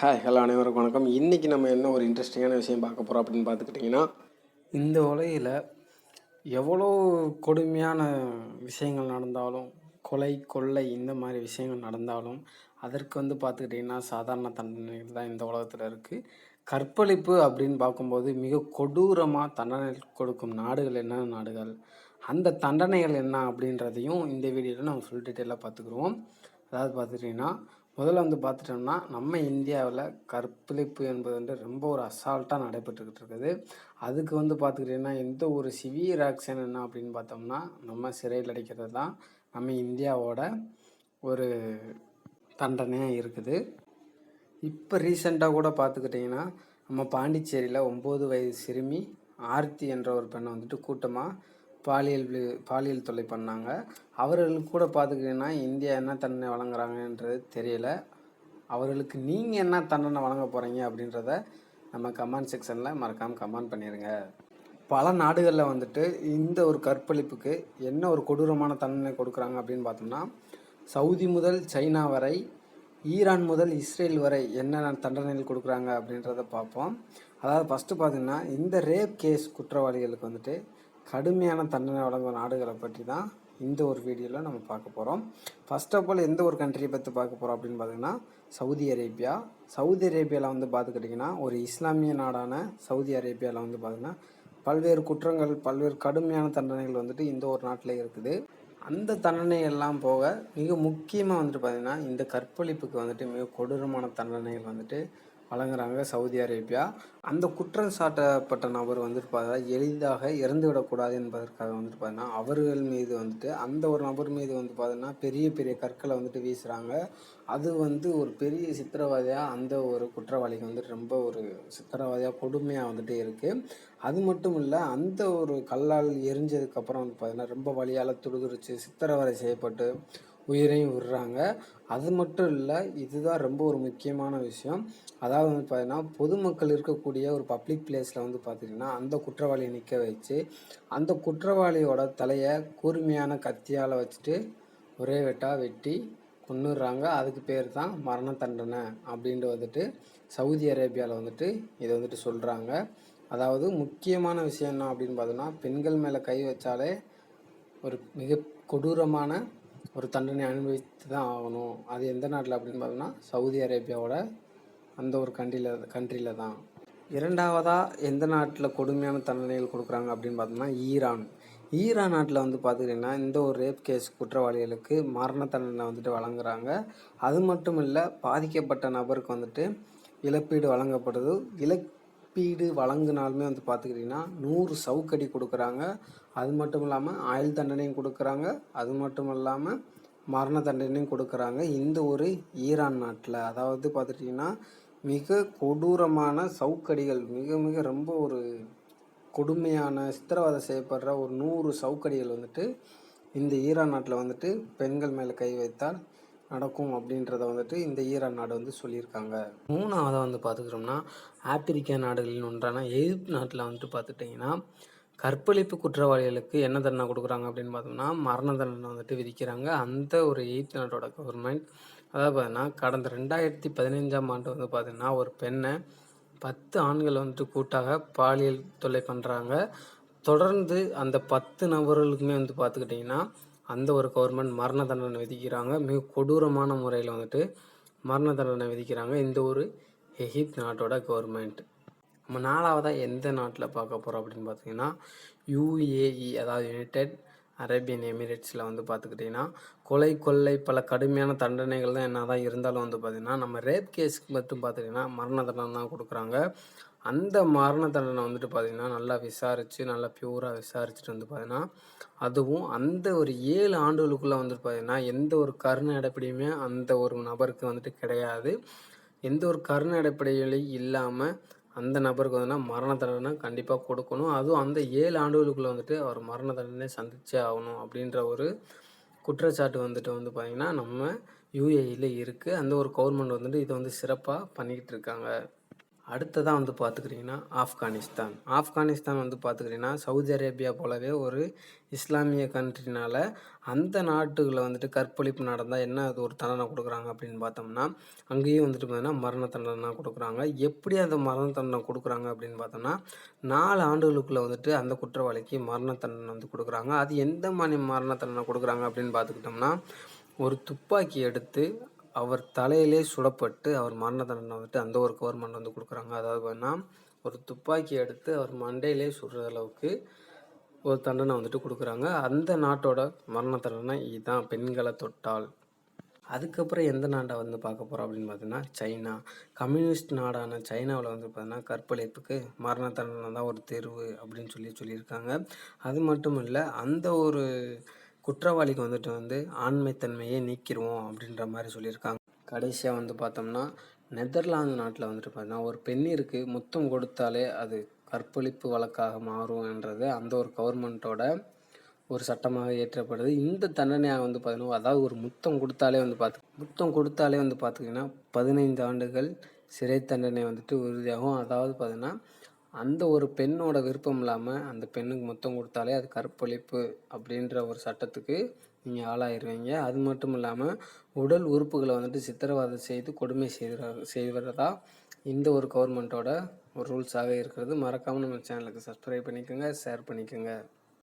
Hi hello அனைவருக்கும் வணக்கம். இன்றைக்கி நம்ம என்ன ஒரு இன்ட்ரெஸ்டிங்கான விஷயம் பார்க்க போகிறோம் அப்படின்னு பார்த்துக்கிட்டிங்கன்னா இந்த உலகில் எவ்வளோ கொடுமையான விஷயங்கள் நடந்தாலும் கொலை கொள்ளை இந்த மாதிரி விஷயங்கள் நடந்தாலும் அதற்கு வந்து பார்த்துக்கிட்டிங்கன்னா சாதாரண தண்டனைகள் தான் இந்த உலகத்தில் இருக்குது கற்பழிப்பு அப்படின்னு பார்க்கும்போது மிக கொடூரமாக தண்டனை கொடுக்கும் நாடுகள் என்ன நாடுகள் அந்த தண்டனைகள் என்ன அப்படின்றதையும் இந்த வீடியோவில் நம்ம ஃபுல் டீட்டெயிலாக பார்த்துக்குருவோம். அதாவது பார்த்துக்கிட்டிங்கன்னா முதல்ல வந்து பார்த்துட்டோம்னா நம்ம இந்தியாவில் கற்பழிப்பு என்பது வந்து ரொம்ப ஒரு அசால்ட்டாக நடைபெற்றுக்கிட்டு இருக்குது அதுக்கு வந்து பார்த்துக்கிட்டிங்கன்னா எந்த ஒரு சிவியர் ஆக்ஷன் என்ன அப்படின்னு பார்த்தோம்னா நம்ம சிறையில் அடைக்கிறது தான் நம்ம இந்தியாவோட ஒரு தண்டனையாக இருக்குது. இப்போ ரீசெண்டாக கூட பார்த்துக்கிட்டிங்கன்னா நம்ம பாண்டிச்சேரியில் ஒம்பது வயது சிறுமி ஆர்த்தி என்ற ஒரு பெண்ணை வந்துட்டு கூட்டமாக பாலியல் பாலியல் தொல்லை பண்ணாங்க. அவர்களுக்கு கூட பார்த்துக்கிட்டிங்கன்னா இந்தியா என்ன தண்டனை வழங்குறாங்கன்றது தெரியல. அவர்களுக்கு நீங்கள் என்ன தண்டனை வழங்க போகிறீங்க அப்படின்றத நம்ம கமெண்ட் செக்ஷனில் மறக்காமல் கமெண்ட் பண்ணிடுங்க பல நாடுகளில் வந்துட்டு இந்த ஒரு கற்பழிப்புக்கு என்ன ஒரு கொடூரமான தண்டனை கொடுக்குறாங்க அப்படின்னு பார்த்தோம்னா சவுதி முதல் சைனா வரை ஈரான் முதல் இஸ்ரேல் வரை என்னென்ன தண்டனைகள் கொடுக்குறாங்க அப்படின்றத பார்ப்போம். அதாவது ஃபஸ்ட்டு பார்த்தீங்கன்னா இந்த ரேப் கேஸ் குற்றவாளிகளுக்கு வந்துட்டு கடுமையான தண்டனை வழங்கும் நாடுகளை பற்றி தான் இந்த ஒரு வீடியோவில் நம்ம பார்க்க போகிறோம் ஃபர்ஸ்ட் ஆஃப் ஆல் எந்த ஒரு கண்ட்ரியை பற்றி பார்க்க போகிறோம் அப்படின்னு பார்த்தீங்கன்னா சவுதி அரேபியா சவுதி அரேபியாவில் வந்து பார்த்துக்கிட்டிங்கன்னா ஒரு இஸ்லாமிய நாடான சவுதி அரேபியாவில் வந்து பார்த்திங்கன்னா பல்வேறு குற்றங்கள் பல்வேறு கடுமையான தண்டனைகள் வந்துட்டு இந்த ஒரு நாட்டில் இருக்குது. அந்த தண்டனை எல்லாம் போக மிக முக்கியமாக வந்துட்டு பார்த்திங்கன்னா இந்த கற்பழிப்புக்கு வந்துட்டு மிக கொடூரமான தண்டனைகள் வந்துட்டு வழங்குறாங்க சவுதி அரேபியா. அந்த குற்றம் சாட்டப்பட்ட நபர் வந்துட்டு பார்த்தா எளிதாக இறந்து விடக்கூடாது என்பதற்காக வந்துட்டு பார்த்தீங்கன்னா அவர்கள் மீது வந்துட்டு அந்த ஒரு நபர் மீது வந்து பார்த்தீங்கன்னா பெரிய பெரிய கற்களை வந்துட்டு வீசுகிறாங்க அது வந்து ஒரு பெரிய சித்திரவதையாக அந்த ஒரு குற்றவாளிக்கு வந்துட்டு ரொம்ப ஒரு சித்திரவதையாக கொடுமையாக வந்துட்டு இருக்குது அது மட்டும் இல்லை அந்த ஒரு கல்லால் எரிஞ்சதுக்கப்புறம் வந்து பார்த்தீங்கன்னா ரொம்ப வலியால் துடுதுடிச்சு சித்திரவதை செய்யப்பட்டு உயிரையும் விடுறாங்க. அது மட்டும் இல்லை இதுதான் ரொம்ப ஒரு முக்கியமான விஷயம். அதாவது வந்து பார்த்தீங்கன்னா பொதுமக்கள் இருக்கக்கூடிய ஒரு பப்ளிக் பிளேஸில் வந்து பார்த்திங்கன்னா அந்த குற்றவாளியை நிற்க வச்சு அந்த குற்றவாளியோட தலையை கூர்மையான கத்தியால் வச்சுட்டு ஒரே வெட்டாக வெட்டி கொண்டுடுறாங்க அதுக்கு பேர் தான் மரண தண்டனை அப்படின்ட்டு வந்துட்டு சவுதி அரேபியாவில் வந்துட்டு இதை வந்துட்டு சொல்கிறாங்க அதாவது முக்கியமான விஷயம் என்ன அப்படின்னு பார்த்தோன்னா பெண்கள் மேலே கை வச்சாலே ஒரு மிக கொடூரமான ஒரு தண்டனை அனுபவித்து தான் ஆகணும். அது எந்த நாட்டில் அப்படின்னு பார்த்தோம்னா சவுதி அரேபியாவோட அந்த ஒரு கண்ட்ரியில் கண்ட்ரியில் தான். இரண்டாவதாக எந்த நாட்டில் கொடுமையான தண்டனைகள் கொடுக்குறாங்க அப்படின்னு பார்த்தோம்னா ஈரான். ஈரான் நாட்டில் வந்து பார்த்துக்கிட்டிங்கன்னா இந்த ஒரு ரேப் கேஸ் குற்றவாளிகளுக்கு மரண தண்டனை வந்துட்டு வழங்குறாங்க. அது மட்டும் இல்லை பாதிக்கப்பட்ட நபருக்கு வந்துட்டு இழப்பீடு வழங்கப்படுது. இழப்பீடு வழங்கினாலுமே வந்து பார்த்துக்கிட்டிங்கன்னா நூறு சவுக்கடி கொடுக்குறாங்க. அது மட்டும் இல்லாமல் ஆயுள் தண்டனையும் கொடுக்குறாங்க. அது மட்டும் இல்லாமல் மரண தண்டனையும் கொடுக்குறாங்க. இந்த ஒரு ஈரான் நாட்டில். அதாவது பார்த்துட்டிங்கன்னா மிக கொடூரமான சவுக்கடிகள் மிக மிக ரொம்ப ஒரு கொடுமையான சித்திரவதை செய்யப்படுற ஒரு நூறு சவுக்கடிகள் வந்துட்டு இந்த ஈரான் நாட்டில் வந்துட்டு பெண்கள் மேலே கை வைத்தால் நடக்கும் அப்படின்றத வந்துட்டு இந்த ஈரான் நாடு வந்து சொல்லியிருக்காங்க. மூணாவதாக வந்து பார்த்துக்கிட்டோம்னா ஆப்பிரிக்க நாடுகளின் ஒன்றான எகிப்து நாட்டில் வந்துட்டு பார்த்துட்டிங்கன்னா கற்பழிப்பு குற்றவாளிகளுக்கு என்ன தண்டனை கொடுக்குறாங்க அப்படின்னு பார்த்தோம்னா மரண தண்டனை வந்துட்டு விதிக்கிறாங்க. அந்த ஒரு எயித் நாட்டோட கவர்மெண்ட் அதாவது பார்த்தீங்கன்னா கடந்த ரெண்டாயிரத்தி பதினைஞ்சாம் ஆண்டு வந்து பார்த்திங்கன்னா ஒரு பெண்ணை பத்து ஆண்கள் வந்துட்டு கூட்டாக பாலியல் தொல்லை பண்ணுறாங்க தொடர்ந்து அந்த பத்து நபர்களுக்குமே வந்து பார்த்துக்கிட்டிங்கன்னா அந்த ஒரு கவர்மெண்ட் மரண தண்டனை விதிக்கிறாங்க. மிக கொடூரமான முறையில் வந்துட்டு மரண தண்டனை விதிக்கிறாங்க இந்த ஒரு எகிப்த் நாட்டோட கவர்மெண்ட் நம்ம நாலாவதாக எந்த நாட்டில் பார்க்க போகிறோம் அப்படின்னு பார்த்தீங்கன்னா யூஏஇ அதாவது யுனைடெட் அரேபியன் எமிரேட்ஸில் வந்து பார்த்துக்கிட்டிங்கன்னா கொலை கொள்ளை பல கடுமையான தண்டனைகள் தான் என்ன தான் இருந்தாலும் வந்து பார்த்திங்கன்னா நம்ம ரேப் கேஸ்க்கு மட்டும் பார்த்துட்டிங்கன்னா மரண தண்டனை தான் கொடுக்குறாங்க. அந்த மரண தண்டனை வந்துட்டு பார்த்திங்கன்னா நல்லா விசாரித்து நல்லா பியூராக விசாரிச்சுட்டு வந்து பார்த்திங்கன்னா அதுவும் அந்த ஒரு ஏழு ஆண்டுகளுக்குள்ளே வந்துட்டு பார்த்திங்கன்னா எந்த ஒரு கருணை அடிப்படையுமே அந்த ஒரு நபருக்கு வந்துட்டு கிடையாது. எந்த ஒரு கருணை அடிப்படையிலையும் இல்லாமல் அந்த நபருக்கு வந்து மரண தண்டனை கண்டிப்பாக கொடுக்கணும். அதுவும் அந்த ஏழு ஆண்டுகளுக்குள்ளே வந்துட்டு அவர் மரண தண்டனை சந்திச்சே ஆகணும் அப்படின்ற ஒரு குற்றச்சாட்டு வந்துட்டு வந்து பார்த்திங்கன்னா நம்ம யூஏஇயில் இருக்குது அந்த ஒரு கவர்மெண்ட் வந்துட்டு இதை வந்து சிறப்பாக பண்ணிக்கிட்டு இருக்காங்க. அடுத்ததாக வந்து பார்த்துக்கிட்டிங்கன்னா ஆப்கானிஸ்தான். ஆப்கானிஸ்தான் வந்து பார்த்துக்கிட்டிங்கன்னா சவுதி அரேபியா போலவே ஒரு இஸ்லாமிய கண்ட்ரினால் அந்த நாட்டுகளில் வந்துட்டு கற்பழிப்பு நடந்தால் என்ன அது ஒரு தண்டனை கொடுக்குறாங்க அப்படின்னு பார்த்தோம்னா அங்கேயும் வந்துட்டு பார்த்தீங்கன்னா மரண தண்டனை கொடுக்குறாங்க. எப்படி அந்த மரண தண்டனை கொடுக்குறாங்க அப்படின்னு பார்த்தோம்னா நாலு ஆண்டுகளுக்குள்ளே வந்துட்டு அந்த குற்றவாளிக்கு மரண தண்டனை வந்து கொடுக்குறாங்க. அது எந்த மாதிரி மரண தண்டனை கொடுக்குறாங்க அப்படின்னு பார்த்துக்கிட்டோம்னா ஒரு துப்பாக்கி எடுத்து அவர் தலையிலே சுடப்பட்டு அவர் மரண தண்டனை வந்துட்டு அந்த ஒரு கவர்மெண்ட் வந்து கொடுக்குறாங்க. அதாவது பார்த்தீங்கன்னா ஒரு துப்பாக்கி எடுத்து அவர் மண்டையிலே சுடுற அளவுக்கு ஒரு தண்டனை வந்துட்டு கொடுக்குறாங்க. அந்த நாட்டோட மரண தண்டனை இதுதான் பெண்களை தொட்டால். அதுக்கப்புறம் எந்த நாட்டை வந்து பார்க்க போகிறோம் அப்படின்னு பார்த்தீங்கன்னா சைனா. கம்யூனிஸ்ட் நாடான சைனாவில் வந்து பார்த்தீங்கன்னா கற்பழிப்புக்கு மரண தண்டனை தான் ஒரு தேர்வு அப்படின்னு சொல்லி சொல்லியிருக்காங்க. அது மட்டும் இல்லை அந்த ஒரு குற்றவாளிக்கு வந்துட்டு வந்து ஆண்மைத்தன்மையை நீக்கிடுவோம் அப்படின்ற மாதிரி சொல்லியிருக்காங்க. கடைசியாக வந்து பார்த்தோம்னா நெதர்லாந்து நாட்டில் வந்துட்டு பார்த்தீங்கன்னா ஒரு பெண்ணிற்கு முத்தம் கொடுத்தாலே அது கற்பழிப்பு வழக்காக மாறும் என்றது அந்த ஒரு கவர்மெண்ட்டோட ஒரு சட்டமாக இயற்றப்படுது. இந்த தண்டனையாக வந்து பார்த்தீங்கன்னா அதாவது ஒரு முத்தம் கொடுத்தாலே வந்து பார்த்து முத்தம் கொடுத்தாலே வந்து பார்த்திங்கன்னா பதினைந்து ஆண்டுகள் சிறை தண்டனை வந்துட்டு உறுதியாகும். அதாவது பார்த்தீங்கன்னா அந்த ஒரு பெண்ணோட விருப்பம் இல்லாமல் அந்த பெண்ணுக்கு முத்தம் கொடுத்தாலே அது கற்பழிப்பு அப்படின்ற ஒரு சட்டத்துக்கு நீங்கள் ஆளாயிருவீங்க. அது மட்டும் இல்லாமல் உடல் உறுப்புகளை வந்துட்டு சித்திரவதை செய்து கொடுமை செய்கிற செய்வதா இந்த ஒரு கவர்மெண்ட்டோட ஒரு ரூல்ஸாக இருக்கிறது. மறக்காமல் நம்ம சேனலுக்கு சப்ஸ்கிரைப் பண்ணிக்கோங்க ஷேர் பண்ணிக்கோங்க.